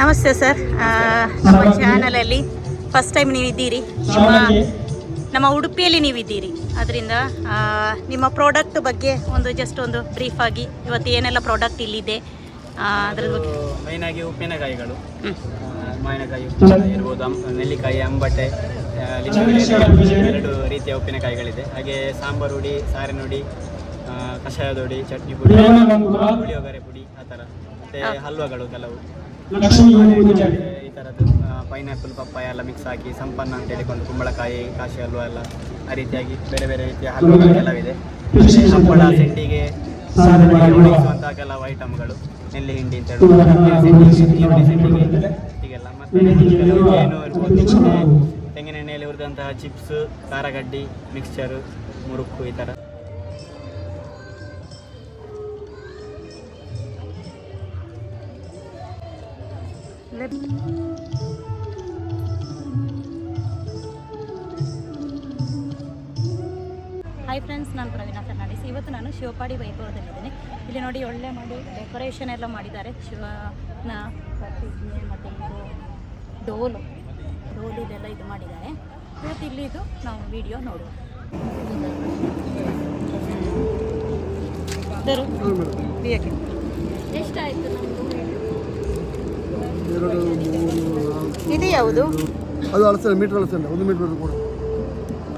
ನಮಸ್ತೆ ಸರ್. ನಮ್ಮ ಚಾನಲಲ್ಲಿ ಫಸ್ಟ್ ಟೈಮ್ ನೀವಿದ್ದೀರಿ. ನಿಮ್ಮ ನಮ್ಮ ಉಡುಪಿಯಲ್ಲಿ ನೀವಿದ್ದೀರಿ. ಅದರಿಂದ ನಿಮ್ಮ ಪ್ರಾಡಕ್ಟ್ ಬಗ್ಗೆ ಒಂದು ಜಸ್ಟ್ ಒಂದು ಬ್ರೀಫ್ ಆಗಿ ಇವತ್ತು ಏನೆಲ್ಲ ಪ್ರಾಡಕ್ಟ್ ಇಲ್ಲಿದೆ ಅದ್ರ ಬಗ್ಗೆ. ಮೈನ್ ಆಗಿ ಉಪ್ಪಿನಕಾಯಿಗಳು. ಮಾವಿನಕಾಯಿ ಇರ್ಬೋದು ನೆಲ್ಲಿಕಾಯಿ ಅಂಬಟ್ಟೆ ಎರಡು ರೀತಿಯ ಉಪ್ಪಿನಕಾಯಿಗಳಿದೆ. ಹಾಗೆ ಸಾಂಬಾರು ಹುಡಿ ಸಾರಿನ ಹುಡಿ ಆ, ಕಷಾಯದ ಹುಡಿ ಚಟ್ನಿ ಪುಡಿ ಪುಳಿಯೋಗರೆ ಪುಡಿ ಆ ಥರ. ಮತ್ತೆ ಹಲ್ವಾಗಳು ಕೆಲವು. ಈ ಥರದ್ದು ಪೈನಾಪಲ್ ಪಪ್ಪಾಯ ಎಲ್ಲ ಮಿಕ್ಸ್ ಹಾಕಿ ಸಂಪನ್ನ ಅಂತ ಹೇಳಿಕೊಂಡು ಕುಂಬಳಕಾಯಿ ಕಾಶಿ ಹಲ್ವ ಎಲ್ಲ ಆ ರೀತಿಯಾಗಿ ಬೇರೆ ಬೇರೆ ರೀತಿಯ ಹಲ್ವಗಳು ಇದೆ ಮತ್ತೆ ಹಪ್ಪಳ ಸೆಂಡಿಗೆ ಒಣಗಿಸುವಂತಹ ಕೆಲವು ಐಟಮ್ಗಳು ನೆಲ್ಲಿ ಹಿಂಡಿ ಅಂತ ಹೇಳಿ. ಸೆಂಡಿಗೆ, ಹೀಗೆಲ್ಲ. ಮತ್ತೆ ಇರ್ಬೋದು. ತೆಂಗಿನೆಣ್ಣೆಯಲ್ಲಿ ಹುರಿದಂತಹ ಚಿಪ್ಸ್ ಖಾರಗಡ್ಡಿ ಮಿಕ್ಸ್ಚರು ಮುರುಕು ಈ ಥರ ಹಾಯ್ ಫ್ರೆಂಡ್ಸ್ ನಾನು ಪ್ರವೀಣ ಫರ್ನಾಂಡಿಸ್. ಇವತ್ತು ನಾನು ಶಿವಪಾಡಿ ವೈಭವದಲ್ಲಿದ್ದೇನೆ. ಇಲ್ಲಿ ನೋಡಿ ಒಳ್ಳೆ ಮಾಡಿ ಡೆಕೋರೇಷನ್ ಎಲ್ಲ ಮಾಡಿದ್ದಾರೆ. ಶಿವನ ಪ್ರತಿಜ್ಞೆ ಮತ್ತು ಇದು ಡೋಲು ಡೋಲು ಇದೆಲ್ಲ ಇದು ಮಾಡಿದ್ದಾರೆ. ಇವತ್ತು ಇಲ್ಲಿ ಇದು ನಾವು ವಿಡಿಯೋ ನೋಡುವ. ಎಷ್ಟಾಯಿತು ಎರಡು ಮೂರು ನಾಲ್ಕು ಇದು ಯಾವುದು? ಅದು ಅಳಸಲ್ಲ ಮೀಟರ್ ಅಳಸಲ್ಲ ಒಂದು ಮೀಟರ್ ಕೂಡ.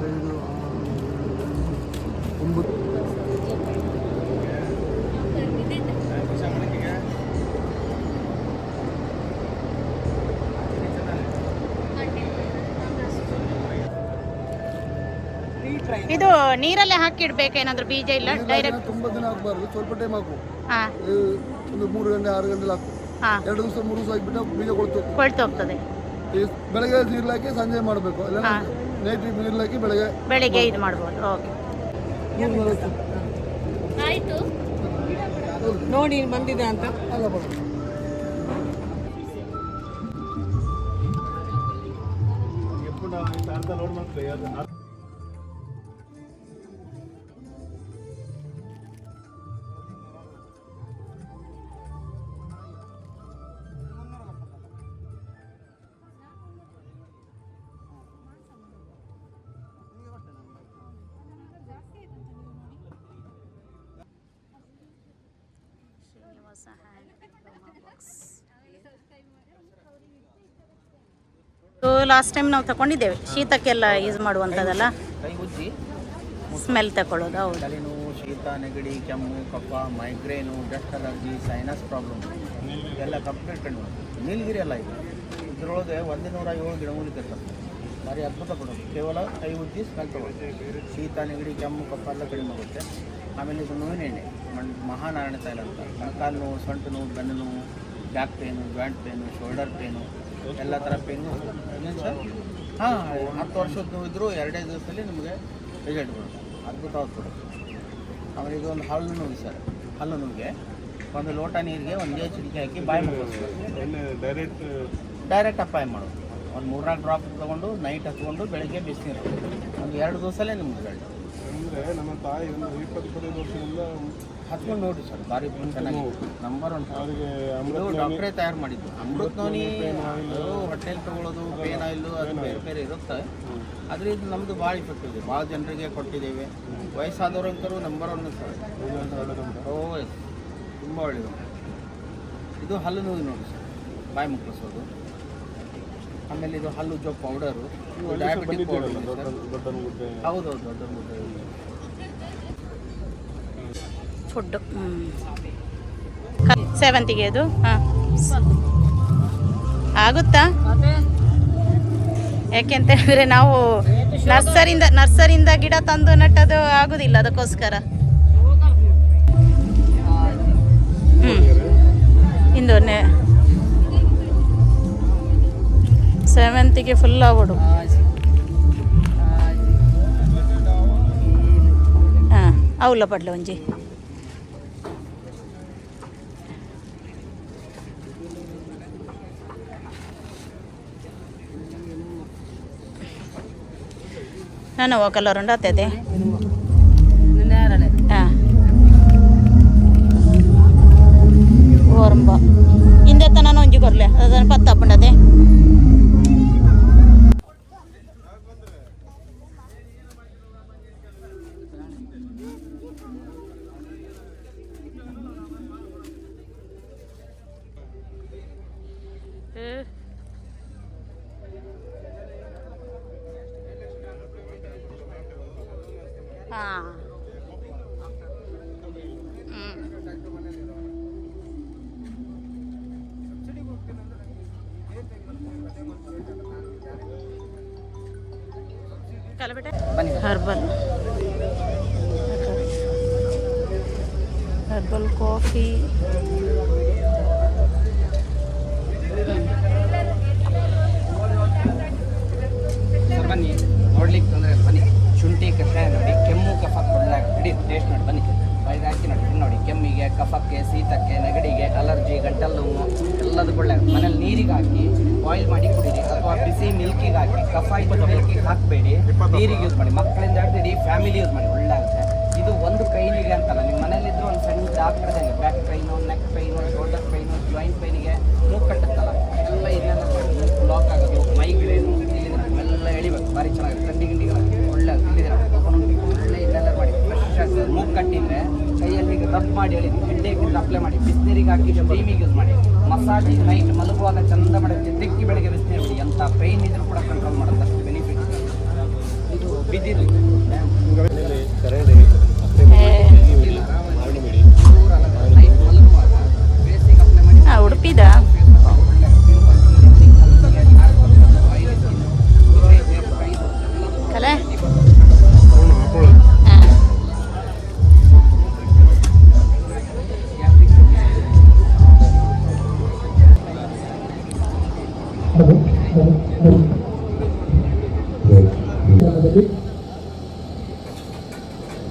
ಐದು ಆರು, ಒಂಬತ್ತು ಇದು ನೀರಲ್ಲೇ ಹಾಕಿಡ್ಬೇಕೇನಾದ್ರೂ ಬೀಜ ಇಲ್ಲ? ಡೈರೆಕ್ಟ್ ತುಂಬಾ ದಿನ ಹಾಕಬಾರ್ದು ಸ್ವಲ್ಪ ಟೈಮ್ ಹಾಕು. ಒಂದು ಮೂರು ಗಂಟೆ ಆರು ಗಂಟೆ ಹಾಕು. ಎರಡು ದಿವಸ ಮೂರು ದಿವಸ ಆಗಿಬಿಟ್ಟು ಬೀಜ ಕೊಳ್ತು ಕೊಳ್ತು ಹೋಗ್ತದೆ. ಬೆಳಗ್ಗೆ ನೀರು ಹಾಕಿ ಸಂಜೆ ಮಾಡಬೇಕು. ಇಲ್ಲ ಹಾ. ನೈಟ್ ನೀರು ಹಾಕಿ ಬೆಳಗ್ಗೆ ಬೆಳಿಗ್ಗೆ ಇದು ಮಾಡ್ಬೋದು. ಓಕೆ. ನಾಲ್ಕು ಆಯಿತು. ನೋಡಿ ಬಂದಿದೆ ಅಂತ. ಅಲ್ಲ ಬರ ಲಾಸ್ಟ್ ಟೈಮ್ ನಾವು ತಗೊಂಡಿದ್ದೇವೆ. ಶೀತಕ್ಕೆಲ್ಲ ಯೂಸ್ ಮಾಡುವಂಥದ್ದಲ್ಲ. ಸ್ಮೆಲ್ ತಗೊಳ್ಳೋದು ಹೌದು. ಶೀತ, ನೆಗಡಿ, ಕೆಮ್ಮು, ಕಫ migraine dust allergy sinus problem ಎಲ್ಲ ಕಂಪ್ಲೀಟ್ ಕಂಡು ನೀಲಗಿರಿ ಎಲ್ಲ ಇದೆ. ಇದರೊಳಗೆ ಒಂದು ನೂರ ಏಳು ಗಿಡಮೂಲಿಕೆ ಇರ್ತದೆ ಭಾರಿ ಅದ್ಭುತ ಕೊಡೋದು. ಕೇವಲ ಕೈ ಉಜ್ಜಿ ಸ್ಮೆಲ್ ತಗೊಳ್ಳಿ ಶೀತ, ನೆಗಡಿ, ಕೆಮ್ಮು, ಕಫ ಎಲ್ಲ ಕಡಿಮೆ ಆಗುತ್ತೆ. ಆಮೇಲೆ ಇದು ನೋವಿನ ಎಣ್ಣೆ. ಮಣ್- ಮಹಾನಾರಾಯಣ ತೈಲ ಅಂತ. ಮೊಣಕಾಲು ನೋವು, ಸೊಂಟು ನೋವು ಬೆನ್ನು ನೋವು back pain joint pain shoulder pain ಎಲ್ಲ ಥರ ಪೇನು ಸರ್ ಹಾಂ ಹತ್ತು ವರ್ಷದ್ದು ಇದ್ದರೂ ಎರಡೇ ದಿವಸದಲ್ಲಿ ನಿಮಗೆ ರಿಸಲ್ಟ್ ಬರುತ್ತೆ. ಅದ್ಭುತ ಆಗ್ತದೆ ಆಮೇಲೆ ಇದು ಒಂದು ಹಲ್ಲು ನೋವು ಸರ್. ಹಲ್ಲು ನೋವಿಗೆ ಒಂದು ಲೋಟ ನೀರಿಗೆ ಒಂದೇ ಚಿಟಿಕೆ ಹಾಕಿ ಬಾಯಿ ಮುಗಿಸ್ಬೇಕು. ಡೈರೆಕ್ಟ್ ಡೈರೆಕ್ಟ್ ಅಪ್ಲೈ ಮಾಡೋದು ಒಂದು ಮೂರ್ನಾಲ್ಕು ಡ್ರಾಪ್ ತೊಗೊಂಡು ನೈಟ್ ಹತ್ಕೊಂಡು ಬೆಳಗ್ಗೆ ಬಿಸಿನೀರು. ಒಂದು ಎರಡು ದಿವಸಲ್ಲೇ ನಿಮ್ಗೆ ರಿಸಲ್ಟ್ ಅಂದರೆ ನಮ್ಮ ತಾಯಿ ಒಂದು ಇಪ್ಪತ್ತು ಇಪ್ಪತ್ತೈದು ವರ್ಷದಿಂದ ಹಚ್ಕೊಂಡು ನೋಡಿ ಸರ್ ಭಾರಿ ಚೆನ್ನಾಗಿ ನಂಬರ್ ಒನ್ ಅವರಿಗೆ ಡಾಕ್ಟ್ರೇ ತಯಾರು ಮಾಡಿದ್ದು. ಅಮೃತ್ ನೋನಿ ಹೊಟ್ಟೆಲಿ ತಗೊಳ್ಳೋದು ಪೇನ್ ಆಯಿಲು ಅದು ಬೇರೆ ಬೇರೆ ಇರುತ್ತೆ. ಆದರೆ ಇದು ನಮ್ಮದು ಭಾಳ ಇಫೆಕ್ಟ್ ಇದೆ. ಭಾಳ ಜನರಿಗೆ ಕೊಟ್ಟಿದ್ದೇವೆ. ವಯಸ್ಸಾದವ್ರಂಕರು ನಂಬರ್ ಒನ್ ಸರ್ ಓ ತುಂಬ ಒಳ್ಳೆಯದು ಇದು ಹಲ್ಲು ನೋವು ನೋಡಿ ಸರ್. ಬಾಯಿ ಮುಕ್ಕಳಿಸೋದು. ಆಮೇಲೆ ಇದು ಹಲ್ಲು ಜೋ ಪೌಡರು ಡಯಾಬಿಟಿಕ್ ಪೌಡರ್ ಹೌದೌದು ದೊಡ್ಡ ಫುಡ್ಡು. ಸೇವಂತಿಗೆ ಅದು? ಹಾಂ. ಆಗುತ್ತಾ? ಯಾಕೆಂತ ಹೇಳಿದ್ರೆ ನಾವು ನರ್ಸರಿಂದ ನರ್ಸರಿಂದ ಗಿಡ ತಂದು ನೆಟ್ಟದು ಆಗುದಿಲ್ಲ ಅದಕ್ಕೋಸ್ಕರ. ಹ್ಞೂ ಸೇವಂತಿಗೆ ಫುಲ್ ಆಗ್ಬಿಡು. ಹಾಂ. ಅವಲ್ಲ ಪಡ್ಲ ಒಂಜಿ ನಾನು ಕಲರ್ ಉಂಡು ಅತ್ತೈತೆ ಹಾಂ ಓರ್ಂಬ ಹಿಂದೆ ನಾನು ಒಂಜಿ ಕೊರ್ಲೆ ಹರ್ಬಲ್ ಹರ್ಬಲ್ ಕಾಫಿ ಬನ್ನಿ. ನೋಡ್ಲಿಕ್ಕೆ ತೊಂದರೆ ಇಲ್ಲ. ಬನ್ನಿ. ಶುಂಠಿ ಕಷಾಯ ನೋಡಿ. ಕೆಮ್ಮು ಕಫಕ್ಕೆ ಒಳ್ಳೆ ನಡಿ ಟೇಸ್ಟ್ ನೋಡಿ. ಬನ್ನಿ. ಹಾಕಿ ನೋಡಿ. ನೋಡಿ. ಕೆಮ್ಮಿಗೆ ಕಫಕ್ಕೆ ಶೀತಕ್ಕೆ ನೆಗಡಿಗೆ ಅಲರ್ಜಿ ಗಂಟಲು ನೋವು ಎಲ್ಲದಕ್ಕೆ ಒಳ್ಳೆ ಮನೇಲಿ ನೀರಿಗೆ ಹಾಕಿ ಬಾಯ್ಲ್ ಮಾಡಿ ಕುಡೀರಿ ಅಥವಾ ಬಿಸಿ ಮಿಲ್ಕಿಗೆ ಹಾಕಿ ಕಫ ಮಿಲ್ಕಿಗೆ ಹಾಕಬೇಡಿ ನೀರಿಗೆ ಯೂಸ್ ಮಾಡಿ ಮಕ್ಕಳಿಂದ ಹಿಡಿದು ಫ್ಯಾಮಿಲಿ ಯೂಸ್ ಮಾಡಿ ಒಳ್ಳೆ ಆಗುತ್ತೆ ಇದು ಒಂದು ಕೈನಿಗೆ ಅಂತಲ್ಲ ನಿಮ್ಮ ಮನೇಲಿದ್ರು ಒಂದು ಸಣ್ಣ doctor back pain neck pain shoulder pain joint ಪೈನಿಗೆ ಮೂಗ್ ಕಟ್ಟುತ್ತಲ್ಲ ಎಲ್ಲ ಇದನ್ನೆಲ್ಲ ಮಾಡಿ ಬ್ಲಾಕ್ ಆಗೋದು ಮೈಗ್ರೇನು ಎಲ್ಲ ಎಳಿಬೇಕು ಭಾರಿ ಚೆನ್ನಾಗಿದೆ ಥಂಡಿ ಗಿಂಡಿಗಳು ಒಳ್ಳೆ ಇಲ್ಲಿದೆ ಒಳ್ಳೆ ಇದನ್ನೆಲ್ಲ ಮಾಡಿ ಫ್ರೆಶ್ ಆಗ್ತದೆ ಕಟ್ಟಿದ್ರೆ ರಬ್ ಮಾಡಿ ಹೇಳಿ ಹೆಡ್ಡೇಕಿಂದ ಅಪ್ಲೈ ಮಾಡಿ. ಬಿಸಿನೀರಿಗೆ ಹಾಕಿ ಸ್ಟೀಮಿಗೆ ಯೂಸ್ ಮಾಡಿ. ಮಸಾಜಿಗೆ ನೈಟ್ ಮಲಗುವಾಗ ಚಂದ ಮಾಡಿ ತೆಕ್ಕಿ ಬೆಳಗ್ಗೆ ಬಿಸಿನೀರು ಎಂಥ ಪೈನ್ ಇದ್ರೂ ಕೂಡ ಕಂಟ್ರೋಲ್ ಮಾಡುತ್ತೆ.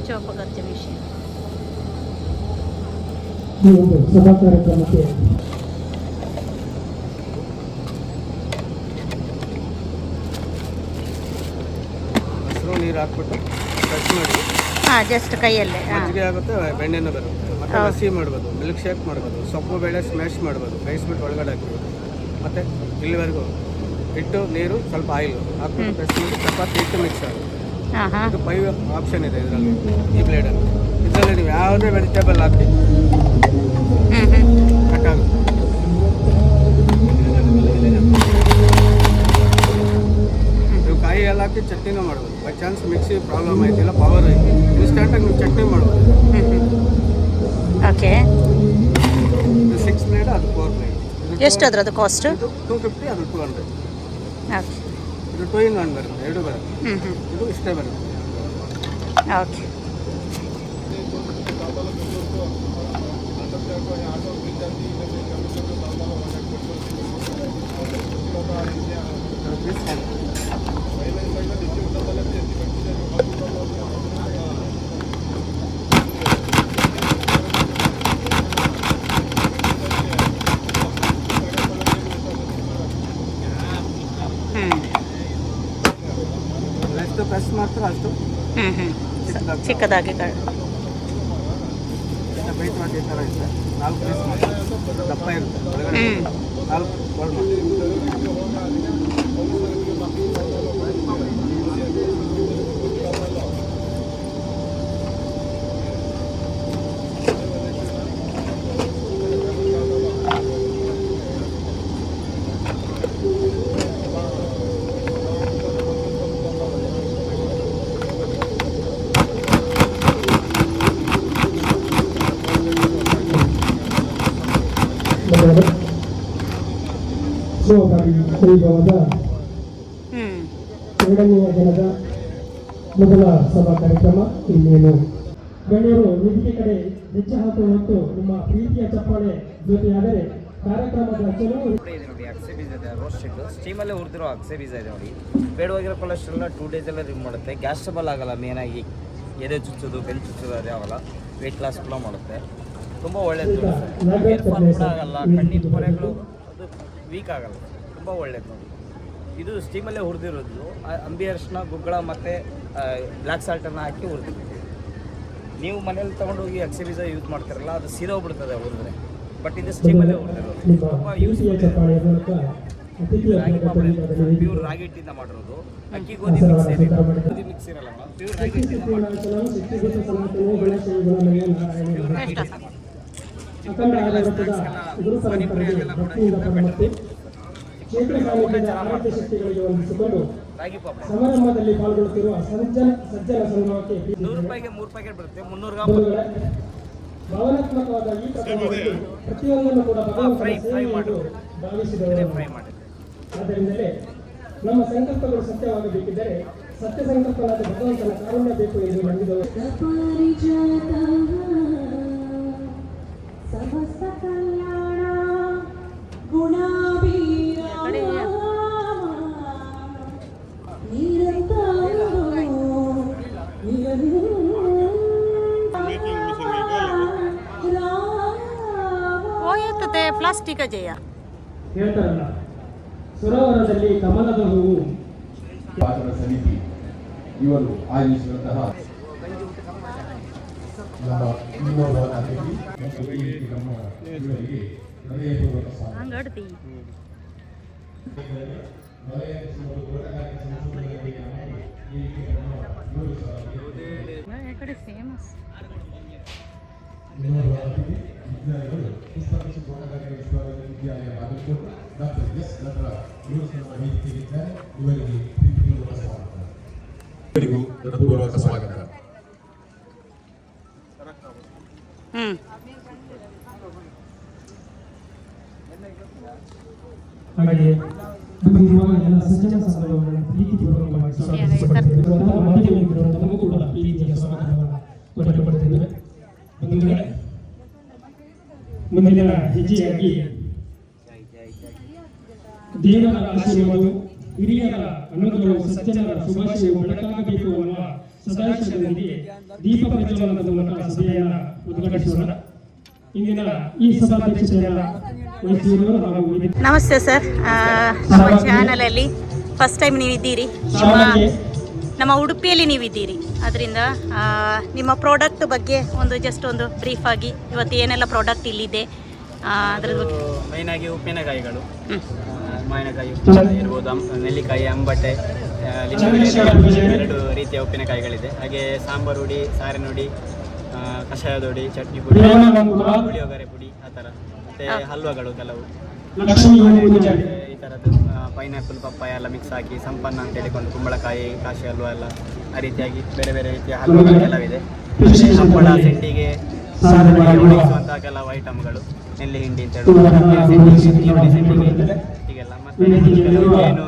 ಚೌಪಗರ್ಜ ವಿಷಯ ಈ ಒಂದು ಸಭಾ ಕಾರ್ಯಕ್ರಮಕ್ಕೆ ಹಸಿರು ನೀರು ಹಾಕ್ಬಿಟ್ಟು ಕಟ್ ಮಾಡಿ. ಹಾಂ ಜಸ್ಟ್ ಕೈಯಲ್ಲೇ ಮಜ್ಜಿಗೆ ಆಗುತ್ತೆ ಬೆಣ್ಣೆನೂ ಬರುತ್ತೆ. ಮತ್ತೆ ಹಸಿ ಮಾಡ್ಬೋದು ಮಿಲ್ಕ್ ಶೇಕ್ ಮಾಡ್ಬೋದು ಸೊಪ್ಪು ಬೇಳೆ ಸ್ಮ್ಯಾಶ್ ಮಾಡ್ಬೋದು ಬೇಯಿಸ್ಬಿಟ್ಟು ಒಳಗಡೆ ಹಾಕ್ಬೋದು. ಮತ್ತೆ ಇಲ್ಲಿವರೆಗೂ ಹಿಟ್ಟು ನೀರು ಸ್ವಲ್ಪ ಆಯಿಲ್ ಹಾಕ್ಬಿಟ್ಟು ಪ್ರೆಸ್ ಮಾಡಿ ಚಪಾತಿ ಹಿಟ್ಟು ಮಿಕ್ಸ್ ಆಗುತ್ತೆ. ಇದು ಫೈವ್ ಆಪ್ಷನ್ ಇದೆ ಇದರಲ್ಲಿ ಈ ಬ್ಲೇಡಲ್ಲಿ ಇದರಲ್ಲಿ ನೀವು ಯಾವುದೇ ವೆಜಿಟೇಬಲ್ ಹಾಕಿ ಕಟ್ ಆಗುತ್ತೆ. ನೀವು ಕಾಯಿ ಎಲ್ಲ ಹಾಕಿ ಚಟ್ನಿನೂ ಮಾಡ್ಬೋದು. ಬೈ ಚಾನ್ಸ್ ಮಿಕ್ಸಿ ಪ್ರಾಬ್ಲಮ್ ಐತಿಲ್ಲ ಪವರ್ ಐತಿ ಇನ್ಸ್ಟೆಂಟಾಗಿ ನೀವು ಚಟ್ನಿ ಮಾಡ್ಬೋದು. ಓಕೆ ಇದು ಸಿಕ್ಸ್ ಪ್ಲೇಟ್ ಅದು ಫೋರ್ ಪ್ಲೇಟ್ ಎಷ್ಟು ಅದ್ರದ್ದು ಕಾಸ್ಟ್ ಟು ಟೂ ಫಿಫ್ಟಿ ಅದು ಟೂ ಹಂಡ್ರೆಡ್ ಓಕೆ ಇದು ಟೂ ಇನ್ ಒನ್ ಬರುತ್ತೆ ಎರಡು ಬರುತ್ತೆ. ಇದು ಇಷ್ಟೇ ಬರುತ್ತೆ. ಓಕೆ ಹ್ಞೂ ಎಷ್ಟು ಪ್ರೆಸ್ ಮಾತ್ರ ಅಷ್ಟು ಹ್ಞೂ ಹ್ಞೂ ಚಿಕ್ಕದಾಗಿ ಚಿಕ್ಕದಾಗಿ ಕ- ಬೈಟ್ ಮಾಡಿ ಈ ನಾಲ್ಕು ಪೀಸ್ ದಪ್ಪ ಇರುತ್ತೆ. ನಾಲ್ಕು ಹ್ಞೂ ಎರಡನೆಯ ದಿನದ ಮೊದಲ ಸಭಾ ಕಾರ್ಯಕ್ರಮ ಇನ್ನೇನು? ಗಣ್ಯರು ವೇದಿಕೆ ಕಡೆ ಹೆಜ್ಜೆ ಹಾಕುವ ಹೊತ್ತು ನಿಮ್ಮ ಪ್ರೀತಿಯ ಚಪ್ಪಾಳೆ ಜೊತೆಯಾದರೆ ಕಾರ್ಯಕ್ರಮದ ಕೆಲವು ಇದೆ ನೋಡಿ ಅಕ್ಸೆ ಬೀಜ ಇದೆ ರೋಸ್ಟೆಡ್ ಸ್ಟೀಮಲ್ಲೇ ಹುರಿದಿರೋ ಅಕ್ಸೆ ಬೀಜ ಇದೆ ನೋಡಿ. ಬೇಡವಾಗಿರೋ ಕೊಲೆಸ್ಟ್ರಾಲ್ನ ಟೂ ಡೇಸಲ್ಲೇ ರಿಮೂವ್ ಮಾಡುತ್ತೆ. ಗ್ಯಾಸ್ ಟ್ರಬಲ್ ಆಗಲ್ಲ ಮೇನಾಗಿ ಎದೆ ಚುಚ್ಚೋದು ಬೆಲ್ ಚುಚ್ಚೋದು ಅದೇ ಆಗಲ್ಲ ವೆಯ್ಟ್ ಲಾಸ್ ಕೂಡ ಮಾಡುತ್ತೆ. ತುಂಬ ಒಳ್ಳೆಯದು ಆಗಲ್ಲ ಕಣ್ಣಿನ ಪೊರೆಗಳು ಅದು ವೀಕ್ ಆಗಲ್ಲ. ತುಂಬ ಒಳ್ಳೆಯದು ಇದು ಸ್ಟೀಮಲ್ಲೇ ಹುರಿದಿರೋದು. ಅಂಬಿ ಅರಿಶಿನ ಗುಗ್ಗಳ ಮತ್ತು ಬ್ಲ್ಯಾಕ್ ಸಾಲ್ಟನ್ನು ಹಾಕಿ ಹುರಿದಿರ್ತೀವಿ ನೀವು ಮನೇಲಿ ತೊಗೊಂಡೋಗಿ ಅಕ್ಸೆ ಬೀಜ ಯೂಸ್ ಮಾಡ್ತಾರಲ್ಲ ಅದು ಸೀದೋಗ್ಬಿಡ್ತದೆ ಹುರಿದ್ರೆ. ಬಟ್ ಇದು ಸ್ಟೀಮಲ್ಲೇ ಹುರಿದಿರೋದು. ತುಂಬ ಯೂಸ್ಫುಲ್ ರಾಗಿ ಪಾಪಡ್ ಪ್ಯೂರ್ ರಾಗಿ ಹಿಟ್ಟಿಂದ ಮಾಡಿರೋದು. ಅಕ್ಕಿ ಗೋಧಿ ಮಿಕ್ಸ್ ಏನಿಲ್ಲ ಗೋಧಿ ಮಿಕ್ಸ್ ಇರಲ್ಲ ಪ್ಯೂರ್ ರಾಗಿ ಹಿಟ್ಟಿಂದ ಮಾಡಿರೋದು. ಪ್ಯೂರ್ ರಾಗಿ ಅಖಂಡ ಆಡಳಿತದ ಶಕ್ತಿಗಳಿಗೆ ವಂದಿಸಿಕೊಂಡು ಸಮಾರಂಭದಲ್ಲಿ ಪಾಲ್ಗೊಳ್ಳುತ್ತಿರುವ ಸಜ್ಜನ ಸಜ್ಜನ ಸಂಘಕ್ಕೆ ನೂರು ರೂಪಾಯಿಗೆ ಮೂರು ಪ್ಯಾಕೆಟ್ ಬರುತ್ತೆ. ಮುನ್ನೂರು ಬಂಧುಗಳೇ, ಭಾವನಾತ್ಮಕವಾದ ಈ ಪ್ರಕರಣದಲ್ಲಿ ಪ್ರತಿಯೊಂದನ್ನು ಕೂಡ ಭಗವಂತನ ಸೇವೆ ಎಂದು ಭಾವಿಸಿದವರು. ಆದ್ದರಿಂದಲೇ ನಮ್ಮ ಸಂಕಲ್ಪಗಳು ಸತ್ಯವಾಗಬೇಕಿದ್ದರೆ ಸತ್ಯ ಸಂಕಲ್ಪನಾದ ಭಗವಂತನ ಕಾರುಣ್ಯ ಬೇಕು ಎಂದು ನಂಬಿದವರು. ಪ್ಲಾಸ್ಟಿಕ್ ಜಯ ಹೇಳ್ತಾರಲ್ಲ ಸರೋವರದಲ್ಲಿ ಕಮಲದ ಹೂವು ಪಾತ್ರ ಸಮಿತಿ ಇವರು ಆಯೋಜಿಸಿದಂತಹ ನಮ್ಮ ಇನ್ನೋರ್ವ ಅತಿಥಿ ಮತ್ತು ಈ ನಮ್ಮ ಇವರಿಗೆ ಹೃದಯಪೂರ್ವಕ ಸ್ವಾಗತ ಹಂಗೆ ಅಡ್ತಿ ವಲಯ ಮತ್ತು ತೋಟಗಾರಿಕೆ ಸಂಶೋಧನೆಗಳಿಗೆ ಮಾಡಿ ಈ ಕಾರ್ಯಕ್ರಮ ಗೌರವಿಸಲಾಗಿದೆ. ಈ ಕಡೆ ಫೇಮಸ್ ಇನ್ನೋರ್ವ ಅತಿಥಿ ವಿಜ್ಞಾನಿಗಳು ಪುಸ್ತಕ ತೋಟಗಾರಿಕೆ ವಿಶ್ವವಿದ್ಯಾಲಯ ವಿದ್ಯಾಲಯ ಬಾಗಲಕೋಟೆ ಡಾಕ್ಟರ್ ಎಸ್ ನಟರ ಇವರು ನಮ್ಮ ವೇದಿಕೆಯಲ್ಲಿದ್ದಾರೆ ಇವರಿಗೆ ಪ್ರೀತಿಪೂರ್ವಕ ಸ್ವಾಗತ ಇವರಿಗೂ ಹೃದಯಪೂರ್ವಕ ಸ್ವಾಗತ ಎಲ್ಲ ಸಜ್ಜನ ಸಂಘಗಳನ್ನು ಮುಂದಿನ ಹೆಜ್ಜೆಯಾಗಿ ದೇವರ ಆಶೀರ್ವಾದ ಹಿರಿಯರ ಅನುಗ್ರಹವು ಸಜ್ಜನರ ಶುಭಾಶಯವು ಬೆಳಕಾಗಬೇಕು ಅನ್ನುವ ಸದಾಶಯದಲ್ಲಿ ದೀಪ ಪ್ರಜ್ವಲನದ ಮೂಲಕ ಸಭೆಯನ್ನ ಉದ್ಘಾಟಿಸೋಣ. ಇಂದಿನ ಈ ಸಭಾಧ್ಯಕ್ಷತೆಯನ್ನ ವಹಿಸಿರುವವರು ಹಾಗೂ ನಮಸ್ತೆ ಸರ್. ನಮ್ಮ ಚಾನಲಲ್ಲಿ ಫಸ್ಟ್ ಟೈಮ್ ನೀವಿದ್ದೀರಿ. ನಿಮ್ಮ ಉಡುಪಿಯಲ್ಲಿ ನೀವಿದ್ದೀರಿ. ಅದರಿಂದ ನಿಮ್ಮ ಪ್ರಾಡಕ್ಟ್ ಬಗ್ಗೆ ಒಂದು ಜಸ್ಟ್ ಒಂದು ಬ್ರೀಫ್ ಆಗಿ ಇವತ್ತು ಏನೆಲ್ಲ ಪ್ರಾಡಕ್ಟ್ ಇಲ್ಲಿದೆ ಅದ್ರ ಬಗ್ಗೆ. ಮೈನ್ ಆಗಿ ಉಪ್ಪಿನಕಾಯಿಗಳು. ಮಾವಿನಕಾಯಿ ಇರ್ಬೋದು ನೆಲ್ಲಿಕಾಯಿ ಅಂಬಟೆ ಎರಡು ರೀತಿಯ ಉಪ್ಪಿನಕಾಯಿಗಳಿದೆ. ಹಾಗೆ ಸಾಂಬಾರು ಹುಡಿ ಸಾರಿನ ಹುಡಿ ಕಷಾಯದ ಹುಡಿ ಚಟ್ನಿ ಪುಡಿ ಪುಳಿಯೋಗರೆ ಪುಡಿ ಆ ಥರ. ಮತ್ತೆ ಹಲ್ವಾಗಳು ಕೆಲವು. ಈ ಥರದ್ದು ಪೈನಾಪಲ್ ಪಪ್ಪಾಯ ಎಲ್ಲ ಮಿಕ್ಸ್ ಹಾಕಿ ಸಂಪನ್ನ ಅಂತ ಹೇಳಿಕೊಂಡು ಕುಂಬಳಕಾಯಿ ಕಾಶಿ ಹಲ್ವ ಎಲ್ಲ ಆ ರೀತಿಯಾಗಿ ಬೇರೆ ಬೇರೆ ರೀತಿಯ ಹಲ್ವಗಳು ಕೆಲವಿದೆ ಹಪ್ಪಳ ಸೆಂಡಿಗೆ ಒಣಗಿಸುವಂತಹ ಕೆಲವು ಐಟಮ್ಗಳು ನೆಲ್ಲಿ ಹಿಂಡಿ ಅಂತ ಸೆಂಡಿಗೆ ಹೀಗೆಲ್ಲ ಮತ್ತೆ ಏನು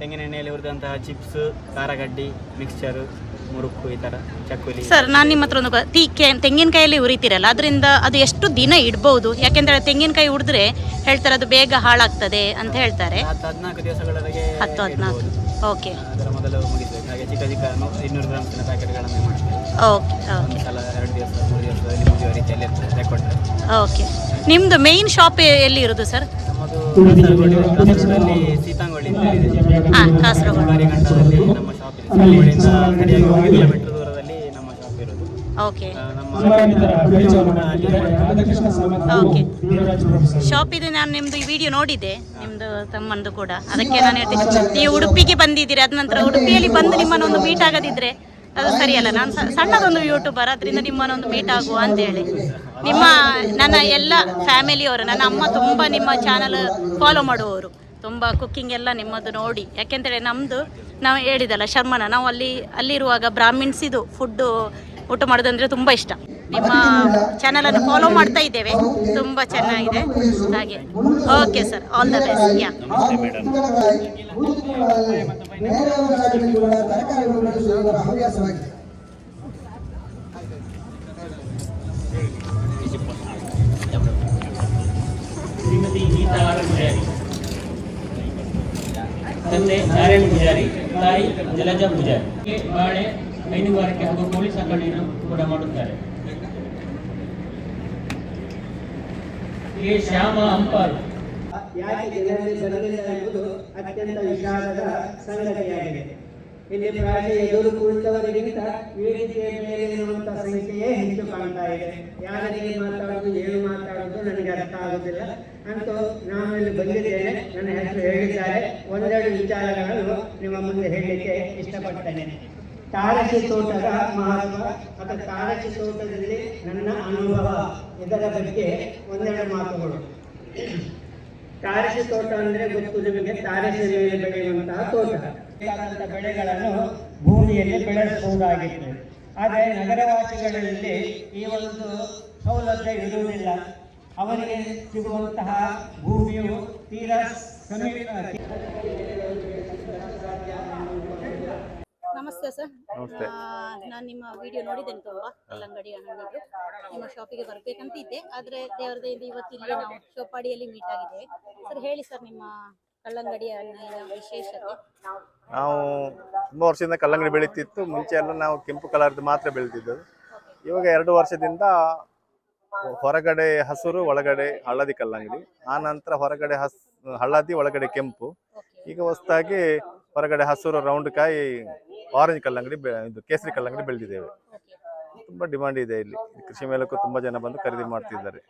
ತೆಂಗಿನ ಎಣ್ಣೆಯಲ್ಲಿ ಹುರಿದಂತಹ ಚಿಪ್ಸ್ ಖಾರಗಡ್ಡಿ ಮಿಕ್ಸ್ಚರು ಮುರುಕು ಈ ಥರ ಚಕ್ಕುಲಿ. ಸರ್ ನಾನು ನಿಮ್ಮ ಹತ್ರ ಒಂದು ಕ- ತೀ ಕೆ- ತೆಂಗಿನಕಾಯಲ್ಲಿ ಉರಿತೀರಲ್ಲ ಅದರಿಂದ ಅದು ಎಷ್ಟು ದಿನ ಇಡ್ಬೋದು? ಯಾಕೆಂದ್ರೆ ತೆಂಗಿನಕಾಯಿ ಉಡಿದ್ರೆ ಹೇಳ್ತಾರೆ ಅದು ಬೇಗ ಹಾಳಾಗ್ತದೆ ಅಂತ ಹೇಳ್ತಾರೆ. ಹತ್ತು ಹದಿನಾಲ್ಕು ದಿವಸಗಳವರೆಗೆ ಹತ್ತು ಹದಿನಾಲ್ಕು. ಇಡ್ಬೋದು. ಓಕೆ. ಅದರ ಮೊದಲು ಮುಗಿಸಬೇಕು. ಹಾಗೆ ಚಿಕ್ಕ ಚಿಕ್ಕ ನೂ- ಇನ್ನೂರು ಗ್ರಾಮ್ಸಿನ ಪ್ಯಾಕೆಟ್ಗಳನ್ನು ಮಾಡ್ತೇವೆ. Okay okay. ಒಂದು ಸಲ ಎರಡು ದಿವಸ ಮೂರು ದಿವಸದಲ್ಲಿ ಮುಗಿಯುವ ರೀತಿಯಲ್ಲಿ ಇರ್ತದೆ ರೆಕಾರ್ಡ್ ಓಕೆ. ನಿಮ್ಮದು ಮೇಯ್ನ್ ಶಾಪ್ ಎಲ್ಲಿ ಇರೋದು ಸರ್? ನಮ್ಮದು ಕಾಸರಗೋಡು ಕಾಸರಗೋಡಲ್ಲಿ ಅಂತ ಹಾಂ ಕಾಸರಗೋಡು. ಬಾರಿಗಂಟದಲ್ಲಿ ನಮ್ಮ ಶಾಪ್ ಇದೆ ಸೀತಾಂಗೋಳಿಯಿಂದ ಸರಿಯಾಗಿ ಒಂದು ಕಿಲೋಮೀಟರ್ ದೂರದಲ್ಲಿ ನಮ್ಮ ಶಾಪ್ ಇರೋದು. Okay okay. ಶಾಪ್ ಇದೆ ನಾನು ನಿಮ್ಮದು ಈ ವಿಡಿಯೋ ನೋಡಿದೆ ನಿಮ್ಮದು ತಮ್ಮಂದು ಕೂಡ. ಅದಕ್ಕೆ ನಾನು ಹೇಳ್ತೀನಿ. ನೀವು ಉಡುಪಿಗೆ ಬಂದಿದ್ದೀರಿ? ಅದ ನಂತರ ಉಡುಪಿಯಲ್ಲಿ ಬಂದು ನಿಮ್ಮನ್ನೊಂದು ಮೀಟ್ ಆಗದಿದ್ರೆ ಅದು ಸರಿಯಲ್ಲ. ನಾನು ಸಣ್ಣದೊಂದು ಯೂಟ್ಯೂಬರ್ ಅದರಿಂದ ನಿಮ್ಮನ್ನೊಂದು ಮೀಟ್ ಆಗುವ ಅಂತೇಳಿ. ನಿಮ್ಮ ನನ್ನ ಎಲ್ಲ ಫ್ಯಾಮಿಲಿಯವರು ನನ್ನ ಅಮ್ಮ ತುಂಬ ನಿಮ್ಮ ಚಾನಲ್ ಫಾಲೋ ಮಾಡುವವರು. ತುಂಬ ಕುಕ್ಕಿಂಗ್ ಎಲ್ಲ ನಿಮ್ಮದು ನೋಡಿ. ಯಾಕೆಂತೇಳಿ ನಮ್ಮದು ನಾವು ಹೇಳಿದಲ್ಲ ಶರ್ಮನ ನಾವು ಅಲ್ಲಿ ಅಲ್ಲಿರುವಾಗ ಬ್ರಾಹ್ಮಿಣ್ಸಿದು ಫುಡ್ಡು ಊಟ ಮಾಡೋದಂದರೆ ತುಂಬ ಇಷ್ಟ. ನಿಮ್ಮ ಚಾನಲನ್ನು ಫಾಲೋ ಮಾಡ್ತಾ ಇದ್ದೇವೆ. ತುಂಬ ಚೆನ್ನಾಗಿದೆ. ಹಾಗೆ. Okay sir all the best ಯಾ ಶ್ರೀಮತಿ ಗೀತಾ ತಂದೆ ನಾರಾಯಣ ಪೂಜಾರಿ, ತಾಯಿ ಜಲಜಾ ಪೂಜಾರಿ. ಬಾಳೆ ಹೈನುಗಾರಿಕೆ ಹಾಗೂ ಕೋಳಿ ಸಾಕಣೆಯನ್ನು ಕೂಡ ಮಾಡುತ್ತಾರೆ. ಕೆ ಶ್ಯಾಮ ಅಂಪಾರು ಯಾಕೆ ಜನರಲ್ಲಿ ಬರಲಿಲ್ಲ ಎಂಬುದು ಅತ್ಯಂತ ವಿಷಾದದ ಸಂಗತಿಯಾಗಿದೆ. ಇಲ್ಲಿ ಪ್ರಾಯ ಎದುರು ಕುಳಿತವರಿಗಿಂತ ವೇದಿಕೆಯ ಮೇಲೆ ಇರುವಂತಹ ಸಂಖ್ಯೆಯೇ ಹೆಚ್ಚು ಕಾಣ್ತಾ ಇದೆ. ಯಾರಿಗೆ ಮಾತಾಡೋದು ಏನು ಮಾತಾಡೋದು ನನಗೆ ಅರ್ಥ ಆಗುದಿಲ್ಲ. ಅಂತೂ ನಾನು ಇಲ್ಲಿ ಬಂದಿದ್ದೇನೆ. ನನ್ನ ಹೆಸರು ಹೇಳಿದ್ದಾರೆ. ಒಂದೆರಡು ವಿಚಾರಗಳನ್ನು ನಿಮ್ಮ ಮುಂದೆ ಹೇಳಲಿಕ್ಕೆ ಇಷ್ಟಪಡ್ತೇನೆ. ತಾರಸಿ ತೋಟದ ಮಹತ್ವ ಅಥವಾ ತಾರಸಿ ತೋಟದಲ್ಲಿ ನನ್ನ ಅನುಭವ, ಇದರ ಬಗ್ಗೆ ಒಂದೆರಡು ಮಾತುಗಳು. ತಾರಸಿ ತೋಟ ಅಂದ್ರೆ ಗೊತ್ತು ನಿಮಗೆ. ತಾರಸಿ ಮೇಲೆ ಬೆಳೆಯುವಂತಹ ತೋಟ. ಬೇಕಾದಂತಹ ಬೆಳೆಗಳನ್ನು ಭೂಮಿಯಲ್ಲಿ ಬೆಳೆಸಬಹುದಾಗಿತ್ತು. ಆದರೆ ನಗರವಾಸಿಗಳಲ್ಲಿ ಈ ಒಂದು ಸೌಲಭ್ಯ ಇರುವುದಿಲ್ಲ. ಅವರಿಗೆ ಸಿಗುವಂತಹ ಭೂಮಿಯು ತೀರಾ ಸಮೀಪ ನಮಸ್ತೆ ಸರ್. ನಾನು ನಿಮ್ಮ ವಿಡಿಯೋ ನೋಡಿದ್ದೇನೆ ತುಂಬ ಕಲ್ಲಂಗಡಿ ಅನ್ನೋದು ನಿಮ್ಮ ಶಾಪಿಗೆ ಬರ್ಬೇಕಂತ ಇದ್ದೆ. ಆದರೆ ದೇವರದಿಂದ ಇವತ್ತಿಲ್ಲಿ ಇವತ್ತು ಇಲ್ಲಿ ನಾವು ಶೋಪಾಡಿಯಲ್ಲಿ ಮೀಟ್ ಆಗಿದ್ದೇವೆ ಸರ್ ಹೇಳಿ ಸರ್ ನಿಮ್ಮ ನಾವು ತುಂಬ ವರ್ಷದಿಂದ ಕಲ್ಲಂಗಡಿ ಬೆಳೀತಿತ್ತು. ಮುಂಚೆ ಎಲ್ಲ ನಾವು ಕೆಂಪು ಕಲರ್ದು ಮಾತ್ರ ಬೆಳೆದಿದ್ದು ಇವಾಗ ಎರಡು ವರ್ಷದಿಂದ ಹೊರಗಡೆ ಹಸಿರು, ಒಳಗಡೆ ಹಳದಿ ಕಲ್ಲಂಗಡಿ. ಆ ನಂತರ ಹೊರಗಡೆ ಹಸ್, ಹಳದಿ, ಒಳಗಡೆ ಕೆಂಪು. ಈಗ ಹೊಸದಾಗಿ ಹೊರಗಡೆ ಹಸಿರು ರೌಂಡ್ ಕಾಯಿ ಆರೆಂಜ್ ಕಲ್ಲಂಗಡಿ ಇದು ಕೇಸರಿ ಕಲ್ಲಂಗಡಿ ಬೆಳೆದಿದ್ದೇವೆ. ತುಂಬಾ ಡಿಮಾಂಡ್ ಇದೆ ಇಲ್ಲಿ. ಕೃಷಿ ಮೇಲಕ್ಕೂ ತುಂಬಾ ಜನ ಬಂದು ಖರೀದಿ ಮಾಡ್ತಿದ್ದಾರೆ.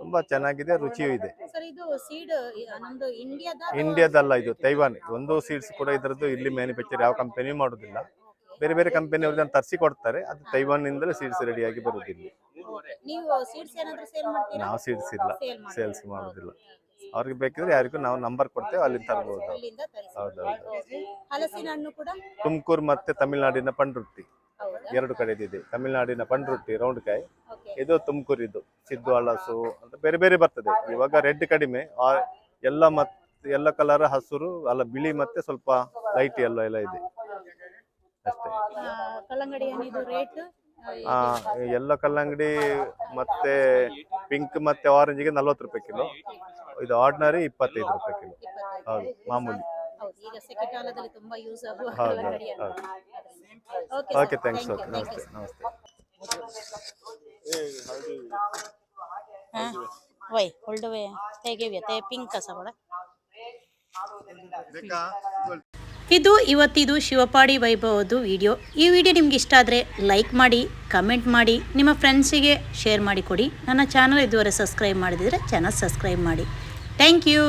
ತುಂಬಾ ಚೆನ್ನಾಗಿದೆ ರುಚಿಯೂ ಇದೆ. ಇಂಡಿಯಾದಲ್ಲ ಇದು ತೈವಾನ್ ಒಂದು ಸೀಡ್ಸ್ ಕೂಡ ಇದರದ್ದು ಇಲ್ಲಿ ಮ್ಯಾನುಫ್ಯಾಕ್ಚರ್ ಯಾವ ಕಂಪನಿ ಮಾಡುದಿಲ್ಲ. ಬೇರೆ ಬೇರೆ ಕಂಪನಿ ತರ್ಸಿ ತರಿಸಿ ಕೊಡ್ತಾರೆ. ಅದು ತೈವಾನ್ ನಿಂದಲೇ ಸೀಡ್ಸ್ ರೆಡಿಯಾಗಿ ಬರುದಿಲ್ಲ. ನೀವು ಸೀಡ್ಸ್ ನಾವು ಇಲ್ಲ. ಸೇಲ್ಸ್ ಮಾಡುದಿಲ್ಲ. ಅವ್ರಿಗೆ ಬೇಕಿದ್ರೆ ಯಾರಿಗೂ ನಾವು ನಂಬರ್ ಕೊಡ್ತೇವೆ ಅಲ್ಲಿ ತರಬಹುದು ಹೌದೌದು. ತುಮಕೂರು ಮತ್ತೆ ತಮಿಳುನಾಡಿನ ಹೌದಾ ಎರಡು ಕಡೆದಿದೆ ತಮಿಳುನಾಡಿನ ಪಂಡ್ರೊಟ್ಟಿ ರೌಂಡ್ ಕಾಯಿ ಇದು ತುಮಕೂರಿದ್ದು. ಸಿದ್ದು ಹಳಸು ಅಂತ ಬೇರೆ ಬೇರೆ ಬರ್ತದೆ. ಇವಾಗ ರೆಡ್ ಕಡಿಮೆ. ಎಲ್ಲ ಮತ್ತೆ ಎಲ್ಲ ಕಲರ್ ಹಸಿರು ಅಲ್ಲ ಬಿಳಿ ಮತ್ತೆ ಸ್ವಲ್ಪ ಲೈಟ್ ಎಲ್ಲ ಎಲ್ಲ ಇದೆ. ಅಷ್ಟೇ. ಎಲ್ಲೋ ಕಲ್ಲಂಗಡಿ ಮತ್ತೆ ಪಿಂಕ್ ಮತ್ತೆ ಆರೆಂಜ್ಗೆ ನಲ್ವತ್ತು ರೂಪಾಯಿ ಕಿಲೋ. ಇದು ಆರ್ಡಿನರಿ ಇಪ್ಪತ್ತೈದು ರೂಪಾಯಿ ಕಿಲೋ. ಹೌದು ಮಾಮೂಲಿ. ಈಗ ಸೆಕೆ ಕಾಲದಲ್ಲಿ ತುಂಬಾ ಯೂಸ್ ಆಗುವ ಹಣ್ಣು ಓಕೆ ಓಕೆ ಥ್ಯಾಂಕ್ಸ್ ಓಕೆ ನಮಸ್ತೆ ನಮಸ್ತೆ. ಹಾಂ ವೈ ಹೊಲ್ಡವೆ ಹೇಗೆ ತೇ ಪಿಂಕ್ ಕಸ ಬಡ ಇದು ಇವತ್ತಿದು ಶಿವಪಾಡಿ ವೈಭವದ್ದು ವಿಡಿಯೋ ಈ ವಿಡಿಯೋ ನಿಮ್ಗೆ ಇಷ್ಟ ಆದರೆ ಲೈಕ್ ಮಾಡಿ ಕಮೆಂಟ್ ಮಾಡಿ ನಿಮ್ಮ ಫ್ರೆಂಡ್ಸಿಗೆ ಶೇರ್ ಮಾಡಿ ಕೊಡಿ. ನನ್ನ ಚಾನಲ್ ಇದುವರೆ ಸಬ್ಸ್ಕ್ರೈಬ್ ಮಾಡಿದರೆ ಚಾನಲ್ ಸಬ್ಸ್ಕ್ರೈಬ್ ಮಾಡಿ. Thank you